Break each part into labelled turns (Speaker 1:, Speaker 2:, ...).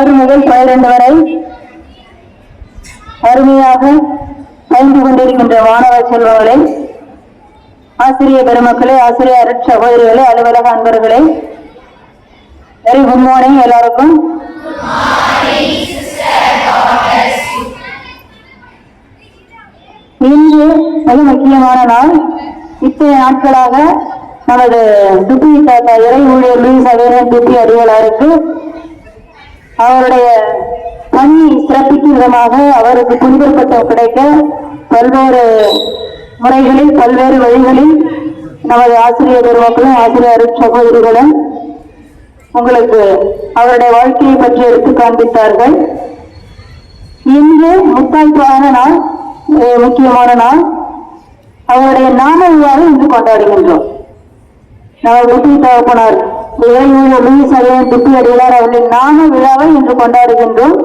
Speaker 1: ஆறு முதல் பனிரெண்டு வரை அருமையாக பயின்று கொண்டிருக்கின்ற மாணவ செல்வங்களே ஆசிரியர் பெருமக்களே ஆசிரியர் சகோதரிகளே அலுவலக அன்பர்களே வெரி குட் மார்னிங் எல்லாருக்கும். இன்று மிக முக்கியமான நாள். இத்தனை நாட்களாக நமது துப்பி தாத்தா இறை ஊழியர் லூயிஸ் அவேரன் துப்பி அடிகளாருக்கு அவருடைய பணி சிறப்பிக்கும் விதமாக அவருக்கு புனிதர் பட்டம் கிடைக்க பல்வேறு முறைகளில் பல்வேறு வழிகளில் நமது ஆசிரியர் பெருமக்களும் ஆசிரியர் சகோதரிகளும் உங்களுக்கு அவருடைய வாழ்க்கையை பற்றி எடுத்து காண்பித்தார்கள். இன்று முத்தாய்ப்பான நாள் முக்கியமான நாள். அவருடைய நாம விழாவை இன்று கொண்டாடுகின்றோம். நமது முத்தி தகப்பனார் இறையூழல் லூயிஸ் திட்டி புத்தி அடிகளார் நாம விழாவை இன்று கொண்டாடுகின்றோம்.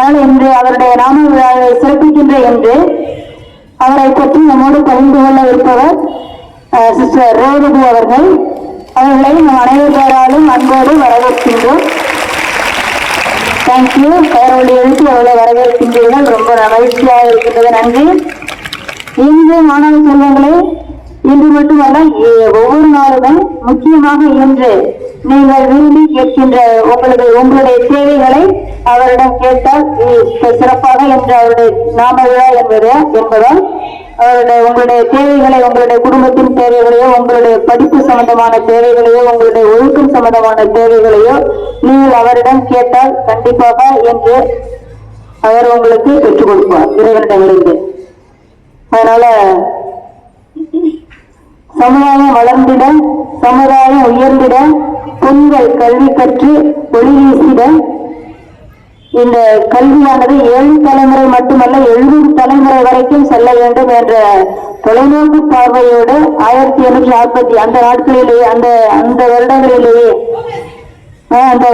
Speaker 1: ஆனால் இன்று அவருடைய நாம விழாவை சிறப்பிக்கின்ற என்று அவரை பற்றி நம்மோடு பகிர்ந்து கொள்ள இருப்பவர் சிஸ்டர் ரேவதி அவர்கள். அவர்களை நம் அனைவர் பேராலும் அன்போடு வரவேற்கின்றோம். தேங்க்யூ அவருடைய எழுத்து அவர்களை வரவேற்கின்றீர்கள். ரொம்ப மகிழ்ச்சியாக இருக்கின்றது. நன்றி. இன்று மாணவ செல்வங்களே இன்று மட்டுமல்ல ஒவ்வொரு நாளுமே முக்கியமாக இன்று நீங்கள் விரும்பி கேட்கின்ற உங்களுடைய உங்களுடைய தேவைகளை அவரிடம் கேட்டால் சிறப்பாக என்று அவருடைய நாம விழா என்பது என்பதால் அவருடைய உங்களுடைய தேவைகளை உங்களுடைய குடும்பத்தின் தேவைகளையோ உங்களுடைய படிப்பு சம்பந்தமான தேவைகளையோ உங்களுடைய ஒழுக்கம் சம்பந்தமான தேவைகளையோ நீங்கள் அவரிடம் கேட்டால் கண்டிப்பாக என்று அவர் உங்களுக்கு பெற்றுக் கொடுப்பார். இறைவனிடமிருந்து. அதனால சமுதாயம் வளர்ந்திட சமுதாயம் உயர்ந்திட பெண்கள் கல்வி கற்று ஒளி வீசிட. இந்த கல்வியானது ஏழு தலைமுறை மட்டுமல்ல எழுபது தலைமுறை வரைக்கும் செல்ல வேண்டும் என்ற தொலைநோக்கு பார்வையோடு ஆயிரத்தி எண்ணூற்றி நாற்பத்தி அந்த நாட்களிலேயே அந்த அந்த வருடங்களிலேயே அந்த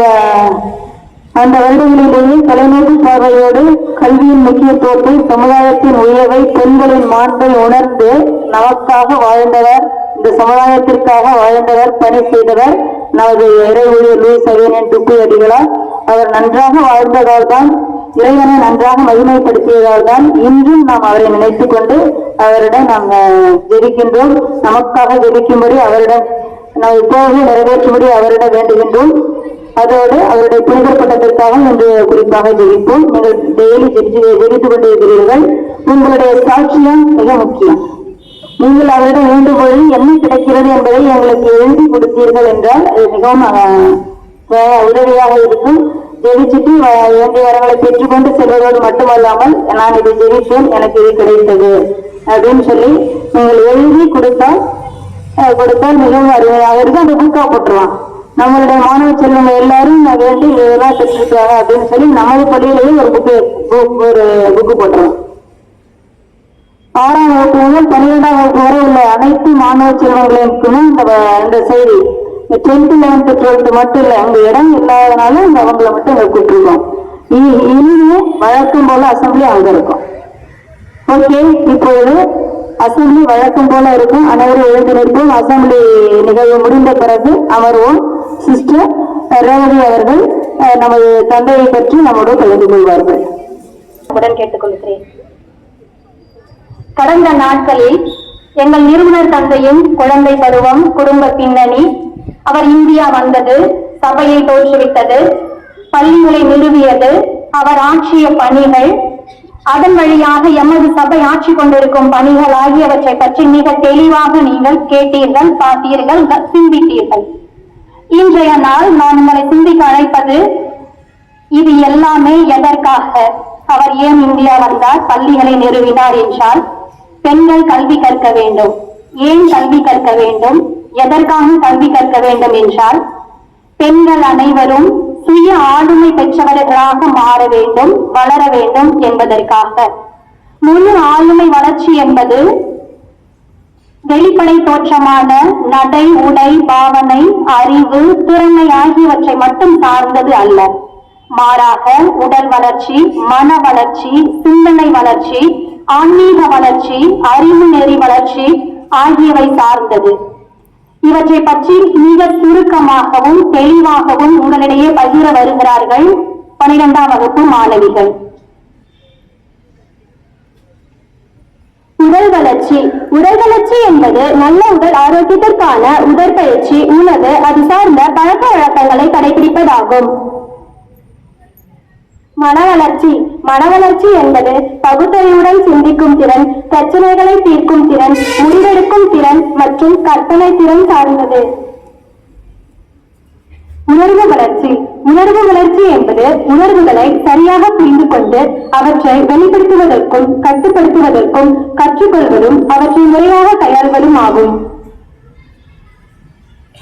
Speaker 1: அந்த வருடங்களிலேயே தொலைநோக்கு பார்வையோடு கல்வியின் முக்கியத்துவத்தை சமுதாயத்தின் உயர்வை பெண்களின் மாண்பை உணர்ந்து நமக்காக வாழ்ந்தவர் இந்த சமுதாயத்திற்காக வாழ்ந்தவர் பணி செய்தவர் நமது இறை ஊழியர் லூயிஸ் அவேனியன் துப்பி அடிகளார். அவர் நன்றாக வாழ்ந்ததால் தான் இறைவனை நன்றாக மகிமைப்படுத்தியதால் தான் இன்றும் நாம் அவரை நினைத்துக் கொண்டு அவரிடம் நாம் ஜெபிக்கின்றோம். நமக்காக ஜெபிக்கும்படி அவரிடம் நாம் இப்போது நிறைவேற்றும்படி அவரிடம் வேண்டுகின்றோம். அதோடு அவருடைய புனிதர் பட்டத்திற்காக இன்று குறிப்பாக ஜெயிப்போம் நீங்கள் டெய்லி ஜெயிச்சு ஜெயித்துக் கொண்டிருக்கிறீர்கள் உங்களுடைய சாட்சியம் மிக முக்கியம். நீங்கள் அவரிடம் வேண்டுகோளில் என்ன கிடைக்கிறது என்பதை எங்களுக்கு எழுதி கொடுத்தீர்கள் என்றால் அது மிகவும் உதவியாக இருக்கும். ஜெயிச்சுட்டு வ- வேண்டிய வரங்களை பெற்றுக்கொண்டு செல்வதோடு மட்டுமல்லாமல் நான் இதை ஜெயித்தேன் எனக்கு இது கிடைத்தது அப்படின்னு சொல்லி நீங்கள் எழுதி கொடுத்தால் கொடுத்தால் மிகவும் அருமையாக இருக்கும். அந்த புக்கா போட்டுருவான். நம்மளுடைய மாணவ செல்வங்க எல்லாரும் நான் வேண்டி இதெல்லாம் பெற்றிருக்காங்க அப்படின்னு சொல்லி நமது பள்ளியிலேயே ஒரு புக்கு ஒரு புக்கு போட்டுருவோம் ஆறாம் வகுப்பு முதல் பன்னிரெண்டாம் வகுப்பு வரை உள்ள அனைத்து மாணவ செல்வங்களுக்குமே இந்த இந்த செய்தி டென்த்து லெவன்த்து டுவெல்த்து மட்டும் இல்லை அங்கே இடம் இல்லாதனால இந்த அவங்கள மட்டும் அங்கே கூப்பிட்டுருக்கோம் இ- இனிமே வழக்கம் போல அசம்பிளி அங்கே இருக்கும். ஓகே இப்பொழுது அசம்பிளி வழக்கம் போல இருக்கும். அனைவரும் எழுந்து நிற்போம் அசம்பிளி நிகழ்வு முடிந்த பிறகு அமர்வோம். சிஸ்டர் ரேவதி அவர்கள் நமது தந்தையை பற்றி நம்மோடு கலந்து கொள்வார்கள். உடன் கேட்டுக்கொள்கிறேன்.
Speaker 2: கடந்த நாட்களில் எங்கள் நிறுவனர் தந்தையின் குழந்தை பருவம் குடும்ப பின்னணி அவர் இந்தியா வந்தது சபையை தோற்றுவித்தது பள்ளிகளை நிறுவியது அவர் ஆற்றிய பணிகள் அதன் வழியாக எமது சபை ஆட்சி கொண்டிருக்கும் பணிகள் ஆகியவற்றை பற்றி மிக தெளிவாக நீங்கள் கேட்டீர்கள் பார்த்தீர்கள் சிந்தித்தீர்கள். இன்றைய நாள் நான் உங்களை சிந்திக்க அழைப்பது இது எல்லாமே எதற்காக? அவர் ஏன் இந்தியா வந்தார்? பள்ளிகளை நிறுவினார் என்றால் பெண்கள் கல்வி கற்க வேண்டும். ஏன் கல்வி கற்க வேண்டும்? எதற்காக கல்வி கற்க வேண்டும் என்றால் பெண்கள் அனைவரும் சுய ஆளுமை பெற்றவர்களாக மாற வேண்டும் வளர வேண்டும் என்பதற்காக. முழு ஆளுமை வளர்ச்சி என்பது வெளிப்படை தோற்றமான நடை உடை பாவனை அறிவு திறமை ஆகியவற்றை மட்டும் சார்ந்தது அல்ல. மாறாக உடல் வளர்ச்சி மன வளர்ச்சி சிந்தனை வளர்ச்சி ஆன்மீக வளர்ச்சி அறிவு நெறி வளர்ச்சி ஆகியவை சார்ந்தது. இவற்றை பற்றி மிக சுருக்கமாகவும் தெளிவாகவும் உங்களிடையே பகிர வருகிறார்கள் பனிரெண்டாம் வகுப்பு மாணவிகள். உடல் வளர்ச்சி. உடல் வளர்ச்சி என்பது நல்ல உடல் ஆரோக்கியத்திற்கான உடற்பயிற்சி உணவு அது சார்ந்த பழக்க வழக்கங்களை கடைபிடிப்பதாகும் மன வளர்ச்சி. மன வளர்ச்சி என்பது பகுத்தறிவுடன் சிந்திக்கும் திறன் பிரச்சனைகளை தீர்க்கும் திறன் முடிவெடுக்கும் திறன் மற்றும் கற்பனை திறன் சார்ந்தது. உணர்வு வளர்ச்சி. உணர்வு வளர்ச்சி என்பது உணர்வுகளை சரியாக புரிந்து கொண்டு அவற்றை வெளிப்படுத்துவதற்கும் கட்டுப்படுத்துவதற்கும் கற்றுக்கொள்வதும் அவற்றை முறையாக கையாள்வதும் ஆகும்.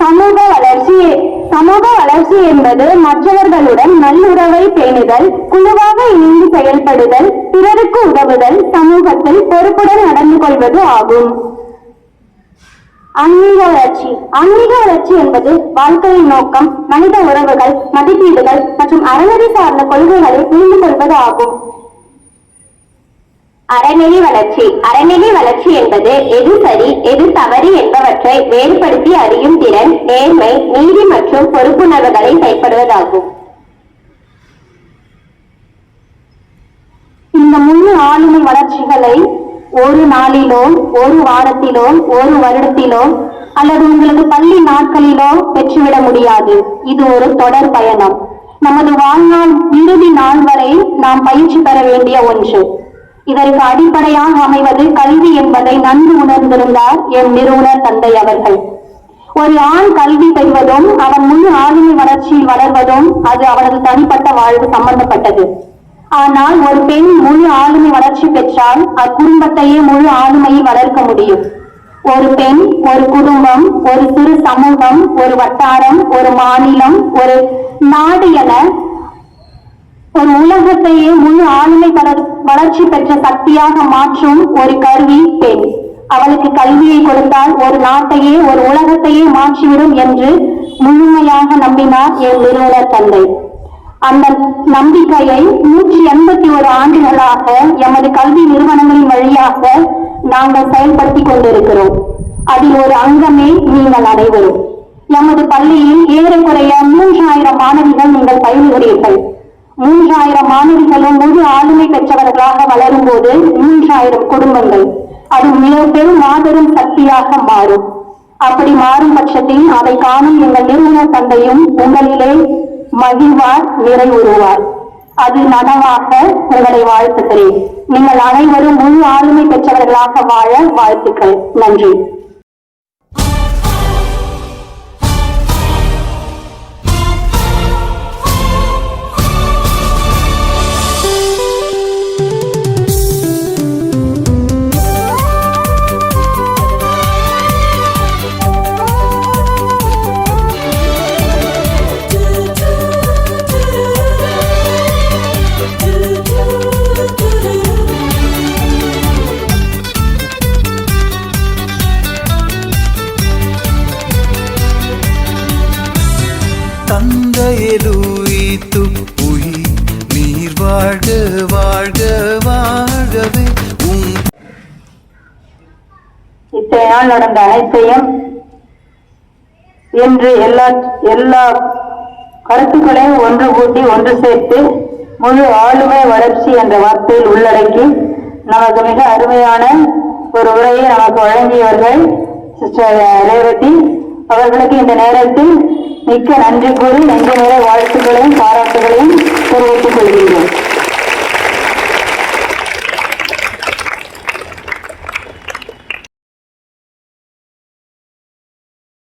Speaker 2: சமூக வளர்ச்சி சமூக வளர்ச்சி என்பது மற்றவர்களுடன் நல்லுறவை பேணுதல் குழுவாக இணைந்து செயல்படுதல் பிறருக்கு உதவுதல் சமூகத்தில் பொறுப்புடன் நடந்து கொள்வது ஆகும். ஆன்மீக வளர்ச்சி. ஆன்மீக வளர்ச்சி என்பது வாழ்க்கையின் நோக்கம் மனித உறவுகள் மதிப்பீடுகள் மற்றும் அறநெறி சார்ந்த கொள்கைகளை புரிந்து கொள்வது ஆகும். அறநெறி வளர்ச்சி. அறநெறி வளர்ச்சி என்பது எது சரி எது தவறு என்பவற்றை வேறுபடுத்தி அறியும் திறன் நேர்மை நீதி மற்றும் பொறுப்புணர்வுகளை செயல்படுவதாகும் இந்த முழு ஆளுமை வளர்ச்சிகளை ஒரு நாளிலோ ஒரு வாரத்திலோ ஒரு வருடத்திலோ அல்லது உங்களது பள்ளி நாட்களிலோ பெற்றுவிட முடியாது. இது ஒரு தொடர் பயணம். நமது வாழ்நாள் இறுதி நாள் வரை நாம் பயிற்சி பெற வேண்டிய ஒன்று. இதற்கு அடிப்படையாக அமைவது கல்வி என்பதை நன்கு உணர்ந்திருந்தார் என் நிறுவனர் தந்தை அவர்கள். ஒரு ஆண் கல்வி பெறுவதும் அவன் முழு ஆளுமை வளர்ச்சியில் வளர்வதும் அது அவனது தனிப்பட்ட வாழ்வு சம்பந்தப்பட்டது. ஆனால் ஒரு பெண் முழு ஆளுமை வளர்ச்சி பெற்றால் அக்குடும்பத்தையே முழு ஆளுமையில் வளர்க்க முடியும். ஒரு பெண் ஒரு குடும்பம் ஒரு சிறு சமூகம் ஒரு வட்டாரம் ஒரு மாநிலம் ஒரு நாடு என ஒரு உலகத்தையே முழு ஆளுமை வளர் வளர்ச்சி பெற்ற சக்தியாக மாற்றும் ஒரு கருவி பெண். அவளுக்கு கல்வியை கொடுத்தால் ஒரு நாட்டையே ஒரு உலகத்தையே மாற்றிவிடும் என்று முழுமையாக நம்பினார் என் நிறுவனர் தந்தை. அந்த நம்பிக்கையை நூற்றி எண்பத்தி ஒரு ஆண்டுகளாக எமது கல்வி நிறுவனங்களின் வழியாக நாங்கள் செயல்படுத்திக் கொண்டிருக்கிறோம். அதில் ஒரு அங்கமே நீங்கள் அனைவரும். எமது பள்ளியில் ஏறக்குறைய மூன்றாயிரம் மாணவிகள் நீங்கள் பயிலுகிறீர்கள். மூன்றாயிரம் மாணவிகளும் முழு ஆளுமை பெற்றவர்களாக வளரும் போது மூன்றாயிரம் குடும்பங்கள். அது மிகப்பெரும் மாபெரும் சக்தியாக மாறும். அப்படி மாறும் பட்சத்தில் அதை காணும் எங்கள் நிறுவன தந்தையும் உங்களிலே மகிழ்வார் நிறைவுறுவார். அது நனவாக உங்களை வாழ்த்துகிறேன். நீங்கள் அனைவரும் முழு ஆளுமை பெற்றவர்களாக வாழ வாழ்த்துக்கள். நன்றி.
Speaker 1: இத்தனை நடந்த அனைத்தையும் இன்று எல்லா எல்லா கருத்துக்களையும் ஒன்று கூட்டி ஒன்று சேர்த்து முழு ஆளுமை வளர்ச்சி என்ற வார்த்தையில் உள்ளடக்கி நமக்கு மிக அருமையான ஒரு உரையை நமக்கு வழங்கியவர்கள் சிஸ்டர் ரேவதி அவர்களுக்கு இந்த நேரத்தில் மிக்க நன்றி கூறி நன்றி நிறைய வாழ்த்துக்களையும் பாராட்டுகளையும் தெரிவித்துக் கொள்கிறேன்